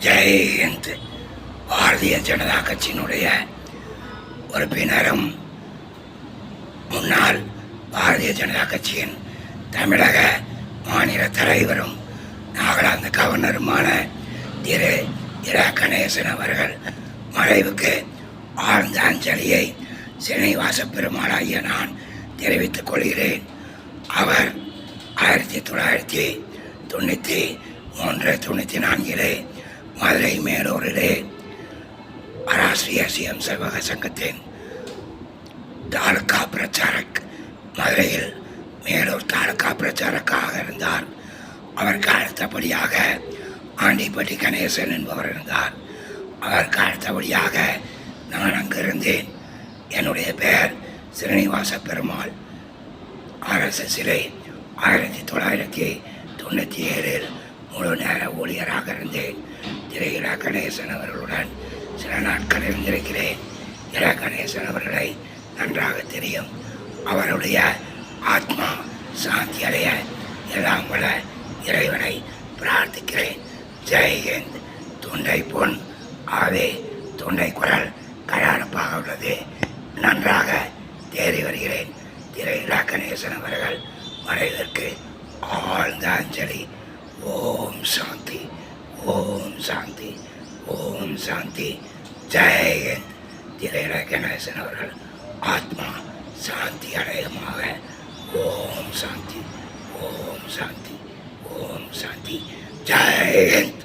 ஜெயந்த் பாரதிய ஜனதா கட்சியினுடைய உறுப்பினரும் முன்னாள் பாரதிய ஜனதா கட்சியின் தமிழக மாநில தலைவரும் நாகாலாந்து கவர்னருமான திரு இரா கணேசன் அவர்கள் மறைவுக்கு ஆழ்ந்த அஞ்சலியை சினைவாச பெருமாளாகிய நான் தெரிவித்துக் கொள்கிறேன். அவர் ஆயிரத்தி தொள்ளாயிரத்தி தொண்ணூற்றி மூன்று தொண்ணூற்றி நான்கிலே மதுரை மேலூரிலே பராஸ்ரீய சிஎம் செல்வக சங்கத்தின் தாலுகா பிரச்சாரக் மதுரையில் மேலூர் தாலுகா பிரச்சாரக்காக இருந்தார். அவருக்கு அடுத்தபடியாக ஆண்டிப்பட்டி கணேசன் என்பவர் இருந்தார். அவருக்கு அடுத்தபடியாக நான் அங்கு இருந்தேன் என்னுடைய பெயர் ஸ்ரீனிவாச பெருமாள். ஆர்எஸ்எஸ்ஸிலே ஆயிரத்தி தொள்ளாயிரத்தி தொண்ணூற்றி ஏழில் முழு நேர ஊழியராக இருந்தேன். திரு இரா கணேசன் அவர்களுடன் சில நாட்கள் இருந்திருக்கிறேன் இரா கணேசன் அவர்களை நன்றாக தெரியும். அவருடைய ஆத்மா சாந்தி அடைய எல்லாம் வள இறைவனை பிரார்த்திக்கிறேன். ஜெய்ஹிந்த் தொண்டை பொன். ஆவே தொண்டை குரல் கராரப்பாக உள்ளது. நன்றாக தேறி வருகிறேன். திரு இரா கணேசன் அவர்கள் மறைவிற்கு ஆழ்ந்த அஞ்சலி. ஓம் சாந்தி. ஓம் சாந்தி. சாந்தி. ஜெயஹிந்த் திரு கணேசன் அவர்கள் ஆத்மா சாந்தி அடையமாக. ஓம் சாந்தி ஓம் சாந்தி ஓம் சாந்தி. ஜெயஹிந்த்